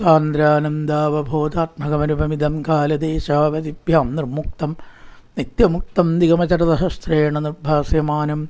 സാന്ദ്രാനന്ദാവബോധാത്മകമനുപമിതം കാലദേശാവതിഭ്യാം നിർമുക്തം നിത്യമുക്തം ദിഗമചരതസഹസ്രേണ നിർഭാസ്യമാനം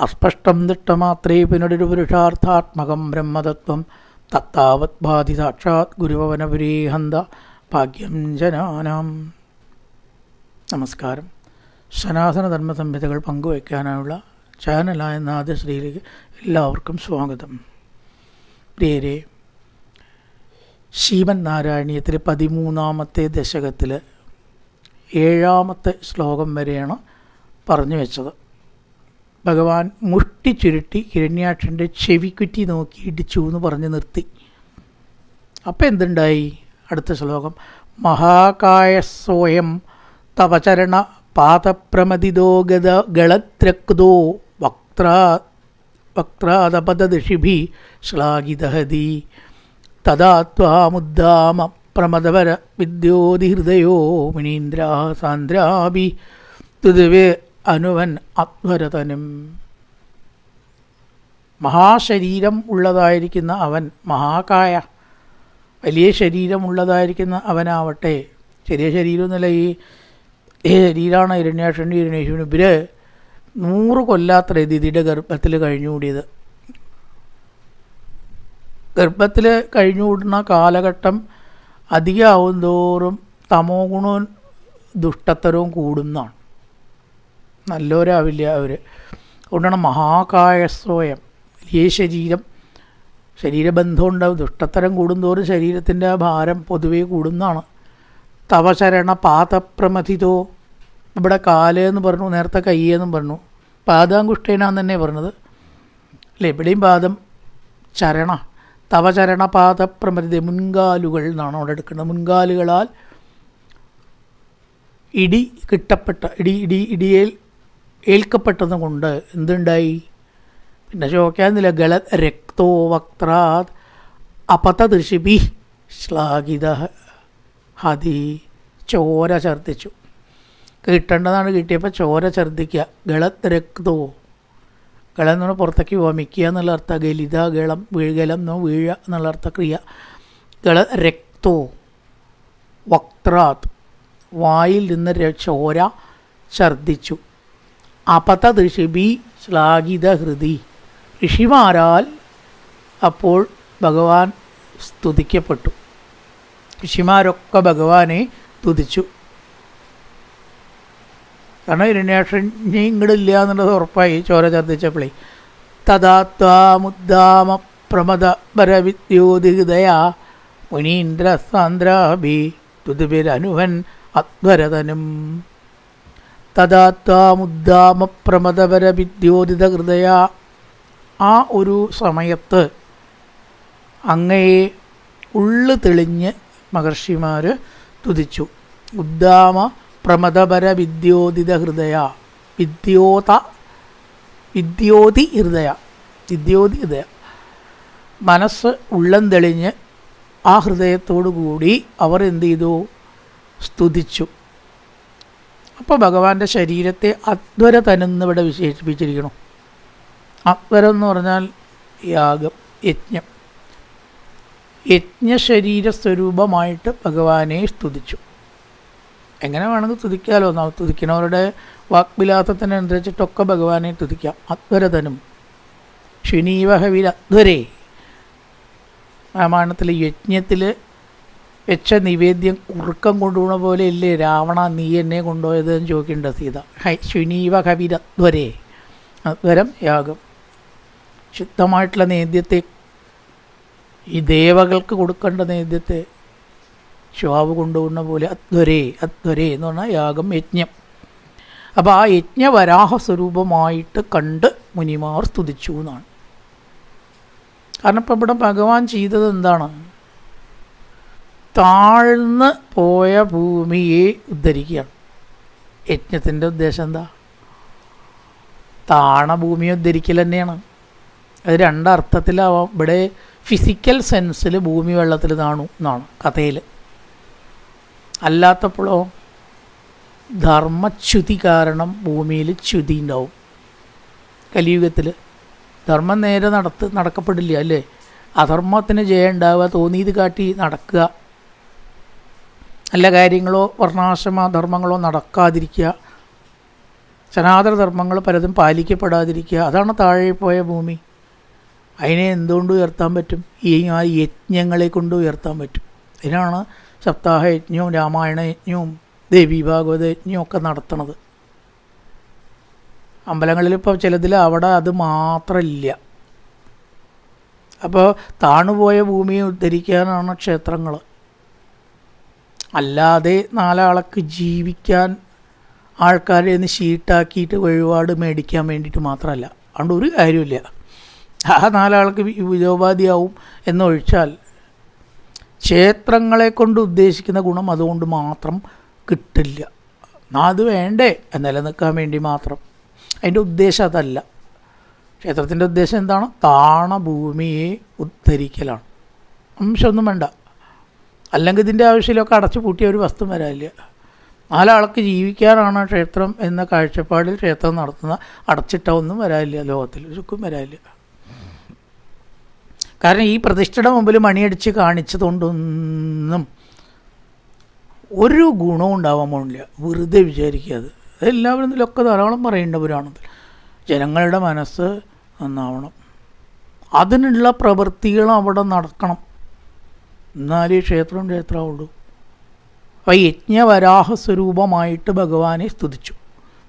അസ്പഷ്ടം ദൃഷ്ടമാത്രേ പുനരൊരു പുരുഷാർത്ഥാത്മകം ബ്രഹ്മതത്വം തത്താവത് ബാധി സാക്ഷാത് ഗുരുവനപുരീഹന്ത ഭാഗ്യം ജനാനാം. നമസ്കാരം. സനാതന ധർമ്മ സംഹിതകൾ പങ്കുവയ്ക്കാനുള്ള ചാനലായ നാദശ്രീയിലേക്ക് എല്ലാവർക്കും സ്വാഗതം. പ്രിയരെ ശ്രീമൻ നാരായണീയത്തിലെ പതിമൂന്നാമത്തെ ദശകത്തിൽ ഏഴാമത്തെ ശ്ലോകം വരെയാണ് പറഞ്ഞു വെച്ചത്. ഭഗവാൻ മുഷ്ടി ചുരുട്ടി ഹിരണ്യാക്ഷന്റെ ചെവിക്കുറ്റി നോക്കി ഇടിച്ചു എന്ന് പറഞ്ഞ് നിർത്തി. അപ്പം എന്തുണ്ടായി? അടുത്ത ശ്ലോകം. മഹാകായ സ്വയം തവചരണ പാതപ്രമതിദോ ഗത ഗളദ്രക്തോ വക്രാ വക്രാതപദൃഷിഭി ശ്ലാഘിതഹതി. തഥാ ത്വാമുദ്ദാമ പ്രമദവര വിദ്യോതിഹൃദയോ മുനീന്ദ്ര സാന്ദ്രാഭി തുതുവേ അനുവൻ അധ്വരതനും മഹാശരീരം ഉള്ളതായിരിക്കുന്ന അവൻ മഹാകായ. വലിയ ശരീരമുള്ളതായിരിക്കുന്ന അവനാവട്ടെ. ചെറിയ ശരീരമൊന്നുമല്ല ഈ ശരീരമാണ് ഹിരണ്യാക്ഷന്റെ ഹിരണ്യേശ്വരൻ ഇവർ നൂറ് കൊല്ലാത്ര ദിതിയുടെ ഗർഭത്തിൽ കഴിഞ്ഞുകൂടിയത്. ഗർഭത്തിൽ കഴിഞ്ഞുകൂടുന്ന കാലഘട്ടം അധികമാവും തോറും തമോ ഗുണവും ദുഷ്ടത്തരവും കൂടുന്നതാണ്. നല്ലവരാവില്ല അവർ അതുകൊണ്ടാണ് മഹാകായസ്വയം വലിയ ശരീരം ശരീരബന്ധം ഉണ്ടാവും ദുഷ്ടത്തരം കൂടുന്തോറും ശരീരത്തിന്റെ ഭാരം പൊതുവേ കൂടുന്നതാണ്. തവശരണ പാതപ്രമഥിതോ ഇവിടെ കാലെന്ന് പറഞ്ഞു നേരത്തെ കയ്യെന്നും പറഞ്ഞു. പാദാങ്കുഷ്ടേനാന്ന് തന്നെ പറഞ്ഞത്. അല്ലേ? എവിടെയും പാദം ചരണ. തവചരണ പ്രമൃതി മുൻകാലുകൾ എന്നാണ് അവിടെ എടുക്കുന്നത്. മുൻകാലുകളാൽ ഇടി കിട്ടപ്പെട്ട ഇടി ഇടി ഇടിയേൽ ഏൽക്കപ്പെട്ടതും കൊണ്ട് എന്തുണ്ടായി? പിന്നെ ചോദിക്കാന്നില്ല ഗല രക്തോ വക്രാത് അപതദൃശിഭി ശ്ലാഘിത ഹതി ചോര ഛർദ്ദിച്ചു. കിട്ടേണ്ടതാണ് കിട്ടിയപ്പോൾ ചോര ഛർദ്ദിക്കുക. ഗളത് രക്തോ ഗളം എന്ന് പറഞ്ഞാൽ പുറത്തേക്ക് വമിക്കുക എന്നുള്ള അർത്ഥം ഗലിത ഗളം വീഴലം എന്നോ വീഴ എന്നുള്ള അർത്ഥ ക്രിയ ഗള രക്തോ വക്രാത് വായിൽ നിന്ന് ചോര ഛർദ്ദിച്ചു. അപത ഋഷിബി ശ്ലാഘിത ഹൃദി. ഋഷിമാരാൽ അപ്പോൾ ഭഗവാൻ സ്തുതിക്കപ്പെട്ടു. ഋഷിമാരൊക്കെ ഭഗവാനെ തുതിച്ചു കാരണം ഹിരണ്യാക്ഷൻ ഇനി ഇങ്ങടില്ല എന്നുള്ളത് ഉറപ്പായി. ചോര ഛർദ്ദിച്ചപ്പോഴേ തഥാത്വാമുദ്ദാമ പ്രമദ പരവിദ്യോതിഹൃദയ മുനീന്ദ്ര സാന്ദ്രാഭി തുതുബിരനുവൻ അധ്വരതനും. തഥാത്വാമുദ്ദാമ പ്രമദപര വിദ്യോതിത ഹൃദയ. ആ ഒരു സമയത്ത് അങ്ങയെ ഉള്ളു തെളിഞ്ഞ് മഹർഷിമാർ തുതിച്ചു. ഉദ്ദാമ പ്രമദപര വിദ്യോദിത ഹൃദയ. വിദ്യോത വിദ്യോതി ഹൃദയ. വിദ്യോതി ഹൃദയ. മനസ്സ് ഉള്ളം തെളിഞ്ഞ് ആ ഹൃദയത്തോടുകൂടി അവർ എന്ത് ചെയ്തു? സ്തുതിച്ചു. അപ്പോൾ ഭഗവാന്റെ ശരീരത്തെ അധ്വര തനെന്നിവിടെ വിശേഷിപ്പിച്ചിരിക്കണം അധ്വരം എന്ന് പറഞ്ഞാൽ യാഗം യജ്ഞം. യജ്ഞശരീര സ്വരൂപമായിട്ട് ഭഗവാനെ സ്തുതിച്ചു. എങ്ങനെ വേണമെങ്കിൽ തുതിക്കാലോ. തുതിക്കുന്നവരുടെ വാക്വിലാസത്തിനനുസരിച്ചിട്ടൊക്കെ ഭഗവാനെ തുതിക്കാം. അധ്വരതനും ശുനീവഹവിൽ അധ്വരേ രാമായണത്തിൽ യജ്ഞത്തിൽ വെച്ച നിവേദ്യം കുറുക്കം കൊണ്ടുപോണ പോലെ ഇല്ലേ രാവണ നീ എന്നെ കൊണ്ടുപോയത് എന്ന് ചോദിക്കേണ്ട സീത. ഹൈ ശുനീവ കവിരധ്വരേ അധ്വരം യാഗം. ശുദ്ധമായിട്ടുള്ള നേദ്യത്തെ ഈ ദേവകൾക്ക് കൊടുക്കേണ്ട നേദ്യത്തെ ശ്വാവ് കൊണ്ടുപോകുന്ന പോലെ അധ്വരേ അധ്വരേ എന്ന് പറഞ്ഞാൽ യാഗം യജ്ഞം. അപ്പോൾ ആ യജ്ഞവരാഹ സ്വരൂപമായിട്ട് കണ്ട് മുനിമാർ സ്തുതിച്ചു എന്നാണ്. കാരണം ഇപ്പം ഇവിടെ ഭഗവാൻ ചെയ്തത് എന്താണ്? താഴ്ന്ന് പോയ ഭൂമിയെ ഉദ്ധരിക്കുകയാണ്. യജ്ഞത്തിന്റെ ഉദ്ദേശം എന്താ? താണ ഭൂമിയെ ഉദ്ധരിക്കൽ തന്നെയാണ്. അത് രണ്ടർത്ഥത്തിലാവാം. ഇവിടെ ഫിസിക്കൽ സെൻസിൽ ഭൂമി വെള്ളത്തിൽ താണു എന്നാണ് കഥയിൽ അല്ലാത്തപ്പോഴോ? ധർമ്മച്യുതി കാരണം ഭൂമിയിൽ ച്യുതി ഉണ്ടാവും. കലിയുഗത്തിൽ ധർമ്മം നേരെ നടത്ത് നടക്കപ്പെടില്ല അല്ലേ? അധർമ്മത്തിന് ജയം ഉണ്ടാവുക തോന്നിയത് കാട്ടി നടക്കുക. നല്ല കാര്യങ്ങളോ വർണാശ്രമ ധർമ്മങ്ങളോ നടക്കാതിരിക്കുക. സനാതന ധർമ്മങ്ങൾ പലതും പാലിക്കപ്പെടാതിരിക്കുക. അതാണ് താഴെ പോയ ഭൂമി. അതിനെ എന്തുകൊണ്ട് ഉയർത്താൻ പറ്റും? ഈ യജ്ഞങ്ങളെ കൊണ്ട് ഉയർത്താൻ പറ്റും. ഇതിനാണ് സപ്താഹ യജ്ഞവും രാമായണ ദേവി ഭാഗവത യജ്ഞവും ഒക്കെ നടത്തണത്. അമ്പലങ്ങളിൽ ഇപ്പോൾ ചിലതിൽ അവിടെ അത് മാത്രമില്ല. അപ്പോൾ താണുപോയ ഭൂമിയെ ഉദ്ധരിക്കാനാണ് ക്ഷേത്രങ്ങൾ അല്ലാതെ നാലാളക്ക് ജീവിക്കാൻ ആൾക്കാരെ ഒന്ന് ഷീട്ടാക്കിയിട്ട് വഴിപാട് മേടിക്കാൻ വേണ്ടിയിട്ട് മാത്രമല്ല. അതുകൊണ്ട് ഒരു കാര്യമില്ല ആ നാലാൾക്ക് വിജയോപാധിയാവും എന്നൊഴിച്ചാൽ ക്ഷേത്രങ്ങളെ കൊണ്ട് ഉദ്ദേശിക്കുന്ന ഗുണം അതുകൊണ്ട് മാത്രം കിട്ടില്ല. അത് വേണ്ടേ? നിലനിൽക്കാൻ വേണ്ടി മാത്രം. അതിന്റെ ഉദ്ദേശം അതല്ല. ക്ഷേത്രത്തിന്റെ ഉദ്ദേശം എന്താണ്? താണഭൂമിയെ ഉദ്ധരിക്കലാണ്. അംശമൊന്നും വേണ്ട. അല്ലെങ്കിൽ ഇതിന്റെ ആവശ്യമില്ലൊക്കെ അടച്ചു പൂട്ടിയ ഒരു വസ്തു വരാനില്ല. നാലാൾക്ക് ജീവിക്കാനാണ് ക്ഷേത്രം എന്ന കാഴ്ചപ്പാടിൽ ക്ഷേത്രം നടത്തുന്ന അടച്ചിട്ട ഒന്നും വരാനില്ല. ലോകത്തിൽ ഒരുക്കും വരാനില്ല. കാരണം ഈ പ്രതിഷ്ഠയുടെ മുമ്പിൽ മണിയടിച്ച് കാണിച്ചതുകൊണ്ടൊന്നും ഒരു ഗുണവും ഉണ്ടാവാൻ പോകുന്നില്ല വെറുതെ വിചാരിക്കുക അത്. അതെല്ലാവരും ഇതിലൊക്കെ ധാരാളം പറയേണ്ട ജനങ്ങളുടെ മനസ്സ് നന്നാവണം. അതിനുള്ള പ്രവൃത്തികൾ അവിടെ നടക്കണം. എന്നാലേ ക്ഷേത്രം ക്ഷേത്രമുള്ളൂ അപ്പം യജ്ഞവരാഹ സ്വരൂപമായിട്ട് ഭഗവാനെ സ്തുതിച്ചു.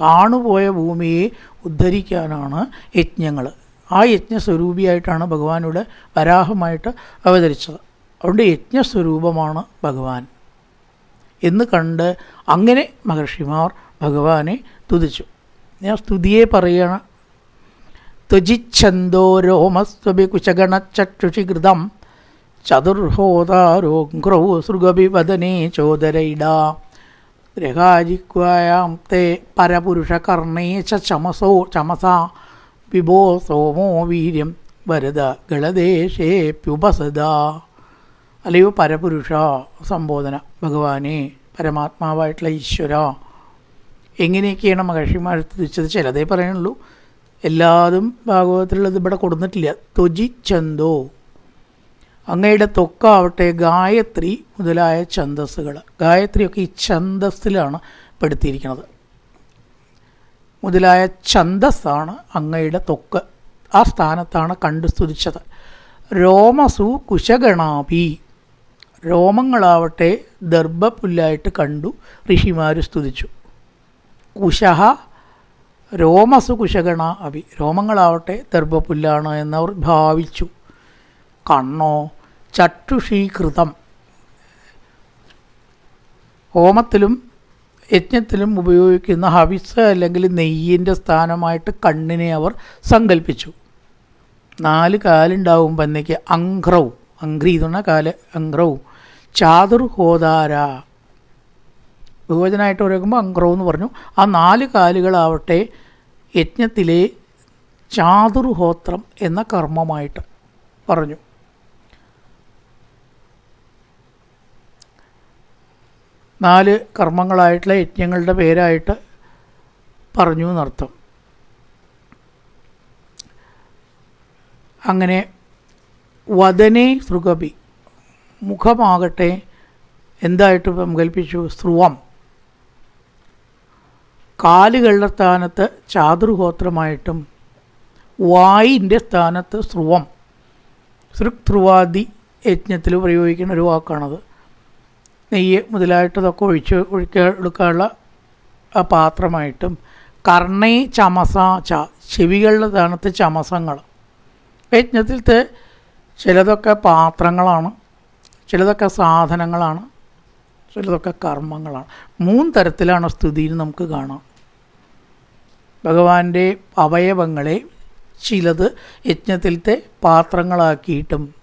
താണുപോയ ഭൂമിയെ ഉദ്ധരിക്കാനാണ് യജ്ഞങ്ങൾ. ആ യജ്ഞസ്വരൂപിയായിട്ടാണ് ഭഗവാനിവിടെ വരാഹമായിട്ട് അവതരിച്ചത്. അതുകൊണ്ട് യജ്ഞസ്വരൂപമാണ് ഭഗവാൻ എന്ന് കണ്ട് അങ്ങനെ മഹർഷിമാർ ഭഗവാനെ തുതിച്ചു. ഞാൻ സ്തുതിയെ പറയണം. ത്വജിച്ഛന്തോ രോമസ്വഭി കുശഗണചക്ഷുഷികൃതം ചതുർഹോതാരോഘ്രൗ സൃഗഭിവദനേ ചോദരൈഡ ഗ്രഹാജിക്വായാം തേ പരപുരുഷകർണേ ചമസോ ചമസ വിഭോ സോമോ വീര്യം വരദ ഗളദേശേപ്യുപസദ അല്ലയോ പരപുരുഷ സംബോധന ഭഗവാനെ പരമാത്മാവായിട്ടുള്ള ഈശ്വര. എങ്ങനെയൊക്കെയാണ് മഹർഷിമാർ തിരിച്ചത്? ചിലതേ പറയുള്ളൂ എല്ലാതും ഭാഗവതത്തിലുള്ളത് ഇവിടെ കൊടുന്നിട്ടില്ല. ത്വജി ചന്തോ അങ്ങയുടെ തൊക്കാവട്ടെ ഗായത്രി മുതലായ ഛന്തസ്സുകൾ ഗായത്രിയൊക്കെ ഈ ഛന്തസ്സിലാണ് പെടുത്തിയിരിക്കുന്നത്. മുതലായ ഛന്തസ്സാണ് അങ്ങയുടെ തൊക്ക്. ആ സ്ഥാനത്താണ് കണ്ടു സ്തുതിച്ചത്. രോമസു കുശഗണാഭി. രോമങ്ങളാവട്ടെ ദർഭപുല്ലായിട്ട് കണ്ടു ഋഷിമാർ സ്തുതിച്ചു. കുശഹ രോമസു കുശഗണ അഭി. രോമങ്ങളാവട്ടെ ദർഭപുല്ലാണ് എന്നവർ ഭാവിച്ചു. കണ്ണോ ചട്ടുഷീകൃതം. ഹോമത്തിലും യജ്ഞത്തിലും ഉപയോഗിക്കുന്ന ഹവിസ് അല്ലെങ്കിൽ നെയ്യിന്റെ സ്ഥാനമായിട്ട് കണ്ണിനെ അവർ സങ്കല്പിച്ചു നാല് കാലുണ്ടാവും പന്നിക്ക് അങ്ക്രി കാല കാൽ അങ്ക്രവും ചാതുർഹോദാര. ബഹുവചനായിട്ട് പറയുമ്പോൾ അങ്ക്രവ് എന്ന് പറഞ്ഞു. ആ നാല് കാലുകളാവട്ടെ യജ്ഞത്തിലെ ചാതുർഹോത്രം എന്ന കർമ്മമായിട്ട് പറഞ്ഞു. നാല് കർമ്മങ്ങളായിട്ടുള്ള യജ്ഞങ്ങളുടെ പേരായിട്ട് പറഞ്ഞു എന്നർത്ഥം. അങ്ങനെ വദനെ സൃഗപി മുഖമാകട്ടെ എന്തായിട്ട് സങ്കല്പിച്ചു സ്രുവം കാലുകളുടെ സ്ഥാനത്ത് ചാതുർഹോത്രമായിട്ടും വായിന്റെ സ്ഥാനത്ത് സ്രുവം സൃക്ത്രുവാദി യജ്ഞത്തിൽ പ്രയോഗിക്കുന്ന ഒരു വാക്കാണത്. നെയ്യ് മുതലായിട്ടതൊക്കെ ഒഴിച്ച് ഒഴിക്ക എടുക്കാനുള്ള ആ പാത്രമായിട്ടും. കർണൈ ചമസ ച ചെവികളുടെ തണുത്ത് ചമസങ്ങൾ. യജ്ഞത്തിലത്തെ ചിലതൊക്കെ പാത്രങ്ങളാണ് ചിലതൊക്കെ സാധനങ്ങളാണ് ചിലതൊക്കെ കർമ്മങ്ങളാണ്. മൂന്ന് തരത്തിലാണ് സ്തുതിയിൽ നമുക്ക് കാണാം. ഭഗവാന്റെ അവയവങ്ങളെ ചിലത് യജ്ഞത്തിലത്തെ പാത്രങ്ങളാക്കിയിട്ടും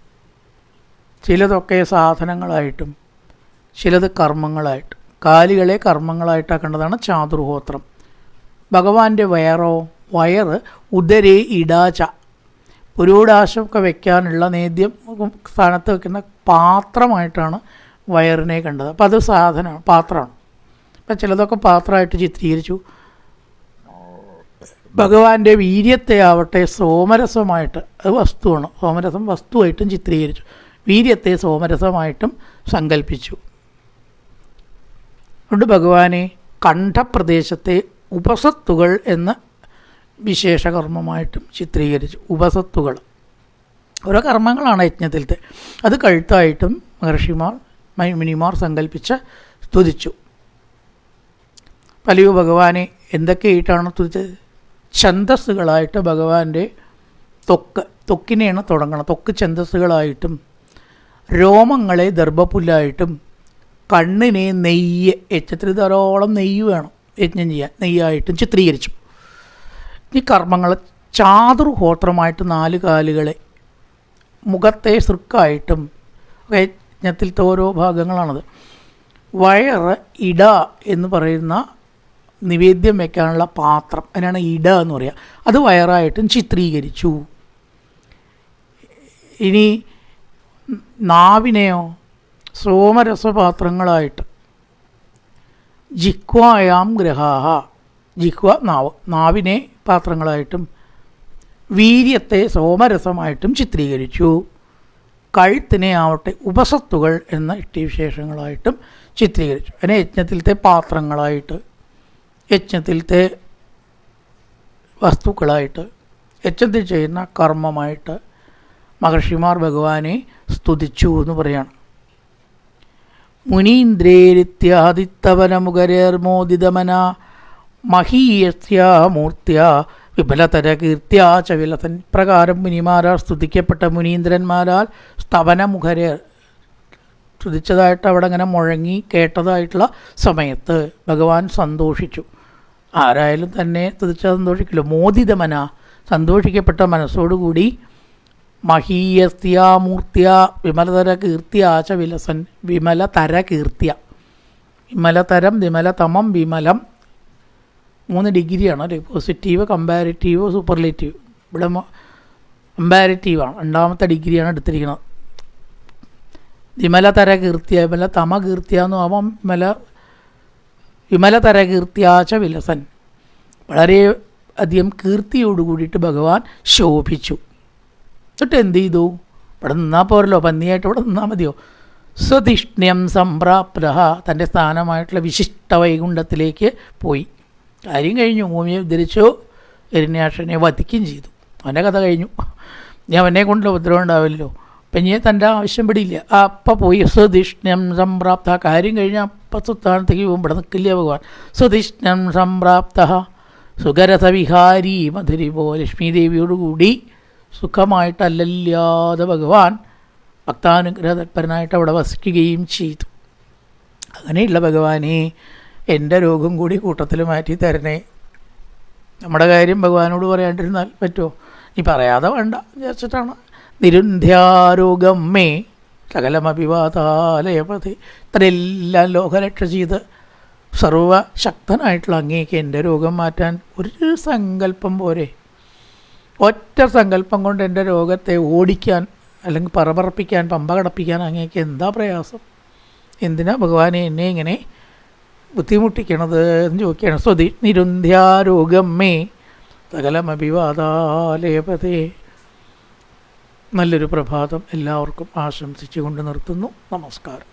ചിലതൊക്കെ സാധനങ്ങളായിട്ടും ചിലത് കർമ്മങ്ങളായിട്ട്. കാലികളെ കർമ്മങ്ങളായിട്ടാക്കേണ്ടതാണ് ചാതുർഹോത്രം. ഭഗവാന്റെ വയറോ വയറ് ഉദരേ ഇടാച പുരോടാശമൊക്കെ വെക്കാനുള്ള നേദ്യം സ്ഥാനത്ത് വെക്കുന്ന പാത്രമായിട്ടാണ് വയറിനെ കണ്ടത്. അപ്പോൾ അത് സാധനമാണ് പാത്രമാണ്. അപ്പം ചിലതൊക്കെ പാത്രമായിട്ട് ചിത്രീകരിച്ചു. ഭഗവാന്റെ വീര്യത്തെ ആവട്ടെ സോമരസമായിട്ട് അത് വസ്തുവാണ്. സോമരസം വസ്തുവായിട്ടും ചിത്രീകരിച്ചു. വീര്യത്തെ സോമരസമായിട്ടും സങ്കല്പിച്ചു അതുകൊണ്ട് ഭഗവാനെ. കണ്ഠപ്രദേശത്തെ ഉപസത്തുകൾ എന്ന് വിശേഷകർമ്മമായിട്ടും ചിത്രീകരിച്ചു. ഉപസത്തുകൾ. ഓരോ കർമ്മങ്ങളാണ് യജ്ഞത്തിലത്തെ. അത് കഴുത്തായിട്ടും മഹർഷിമാർ മൈമിനിമാർ സങ്കല്പിച്ച് സ്തുതിച്ചു. പലയോ ഭഗവാനെ എന്തൊക്കെയായിട്ടാണ് സ്തുതിച്ചത്? ഛന്തസ്സുകളായിട്ട് ഭഗവാന്റെ തൊക്ക് തൊക്കിനെയാണ് തുടങ്ങണം തൊക്ക് ഛന്തസ്സുകളായിട്ടും രോമങ്ങളെ ദർഭപ്പുല്ലായിട്ടും കണ്ണിനെ നെയ്യ് യജ്ഞത്തിൽ ധാരാളം നെയ്യ് വേണം. യജ്ഞം ചെയ്യാൻ നെയ്യായിട്ടും ചിത്രീകരിച്ചു. ഈ കർമ്മങ്ങൾ ചാതുർഹോത്രമായിട്ട് നാല് കാലുകളെ മുഖത്തെ സൃക്കായിട്ടും യജ്ഞത്തിലത്തെ ഓരോ ഭാഗങ്ങളാണത്. വയറ് ഇട എന്ന് പറയുന്ന നിവേദ്യം വയ്ക്കാനുള്ള പാത്രം. അതിനാണ് ഇട എന്ന് പറയുക അത് വയറായിട്ടും ചിത്രീകരിച്ചു. ഇനി നാവിനെയോ സോമരസപാത്രങ്ങളായിട്ട്. ജിഹ്വായാം ഗ്രഹാഹ. ജിഹ്വ നാവ് നാവിനെ പാത്രങ്ങളായിട്ടും വീര്യത്തെ സോമരസമായിട്ടും ചിത്രീകരിച്ചു. കഴുത്തിനെ ആവട്ടെ ഉപസത്തുകൾ എന്ന വിശേഷങ്ങളായിട്ടും ചിത്രീകരിച്ചു. അതിനെ യജ്ഞത്തിലത്തെ പാത്രങ്ങളായിട്ട് യജ്ഞത്തിലത്തെ വസ്തുക്കളായിട്ട് യജ്ഞത്തിൽ ചെയ്യുന്ന കർമ്മമായിട്ട് മഹർഷിമാർ ഭഗവാനെ സ്തുതിച്ചു എന്ന് പറയാണ്. മുനീന്ദ്രേരിത്യാദിത്തവനമുഖരേർമോദിതമന മഹീയസ്യാമൂർത്തിയ വിപലതര കീർത്തിയാ ച വിലസൻ പ്രകാരം മുനിമാരാൽ സ്തുതിക്കപ്പെട്ട മുനീന്ദ്രന്മാരാൽ സ്തവനമുഖരേർ സ്തുതിച്ചതായിട്ട് അവിടെ അങ്ങനെ മുഴങ്ങി കേട്ടതായിട്ടുള്ള സമയത്ത് ഭഗവാൻ സന്തോഷിച്ചു. ആരായാലും തന്നെ സ്തുതിച്ചാൽ സന്തോഷിക്കില്ല. മോദിതമന സന്തോഷിക്കപ്പെട്ട മനസ്സോടുകൂടി മഹീയസ്ത്യാമൂർത്തിയ വിമലതര കീർത്തിയ വിലസൻ. വിമലതര കീർത്തിയ വിമലതരം വിമലതമം വിമലം. മൂന്ന് ഡിഗ്രിയാണ് അല്ലേ? Positive comparative superlative. ഇവിടെ കമ്പാരിറ്റീവാണ്. രണ്ടാമത്തെ ഡിഗ്രിയാണ് എടുത്തിരിക്കുന്നത്. വിമലതര കീർത്തിയ വിമല തമ കീർത്തിയ എന്ന് ആവാം. വിമല വിമലതര കീർത്തിയാച്ച വിലസൻ. വളരെ അധികം കീർത്തിയോട് കൂടിയിട്ട് ഭഗവാൻ ശോഭിച്ചു. എന്നിട്ട് എന്ത് ചെയ്തു? ഇവിടെ നിന്നാൽ പോരല്ലോ പന്നിയായിട്ട് ഇവിടെ നിന്നാൽ മതിയോ? സ്വതിഷ്ണ്യം സംപ്രാപ്ത തന്റെ സ്ഥാനമായിട്ടുള്ള വിശിഷ്ട വൈകുണ്ഠത്തിലേക്ക് പോയി. കാര്യം കഴിഞ്ഞു ഭൂമിയെ ഉദ്ധരിച്ചു എരിഞ്ഞാഷനെ വധിക്കുകയും ചെയ്തു. അവന്റെ കഥ കഴിഞ്ഞു. ഞാൻ അവനെ കൊണ്ട് ഉപദ്രവം ഉണ്ടാവില്ലല്ലോ. അപ്പം ഇനി തന്റെ ആവശ്യം പിടിയില്ല. അപ്പം പോയി സ്വതിഷ്ണ്യം സംപ്രാപ്ത കാര്യം കഴിഞ്ഞാൽ അപ്പം സുത്താനത്തേക്ക് പോകും. ഇവിടെ നിൽക്കില്ല ഭഗവാൻ? സ്വതിഷ്ണ്യം സംപ്രാപ്ത സുഖരഥവിഹാരി മധുരിപോ ലക്ഷ്മീദേവിയോടുകൂടി സുഖമായിട്ടല്ലല്ലാതെ ഭഗവാൻ ഭക്താനുഗ്രഹതൽപരനായിട്ട് അവിടെ വസിക്കുകയും ചെയ്തു. അങ്ങനെയുള്ള ഭഗവാനെ എന്റെ രോഗം കൂടി കൂട്ടത്തിൽ മാറ്റി തരണേ. നമ്മുടെ കാര്യം ഭഗവാനോട് പറയാണ്ടിരുന്നാൽ പറ്റുമോ? നീ പറയാതെ വേണ്ട വിചാരിച്ചിട്ടാണ്. നിരുന്ധ്യാരോഗം മേ സകലമഭിവാതാലയപതി ഇത്രയെല്ലാം ലോകരക്ഷ ചെയ്ത് സർവശക്തനായിട്ടുള്ള അങ്ങേക്ക് എന്റെ രോഗം മാറ്റാൻ ഒരു സങ്കല്പം പോരെ. ഒറ്റ സങ്കല്പം കൊണ്ട് എന്റെ രോഗത്തെ ഓടിക്കാൻ അല്ലെങ്കിൽ പറപറപ്പിക്കാൻ പമ്പ കടപ്പിക്കാൻ അങ്ങേക്ക് എന്താ പ്രയാസം? എന്തിനാ ഭഗവാനെ എന്നെ ഇങ്ങനെ ബുദ്ധിമുട്ടിക്കണത് എന്ന് ചോദിക്കുകയാണ്. സ്വതി നിരുന്ധ്യാരോഗം മേ സകലമഭിവാദാലയപതേ. നല്ലൊരു പ്രഭാതം എല്ലാവർക്കും ആശംസിച്ചുകൊണ്ട് നിർത്തുന്നു. നമസ്കാരം.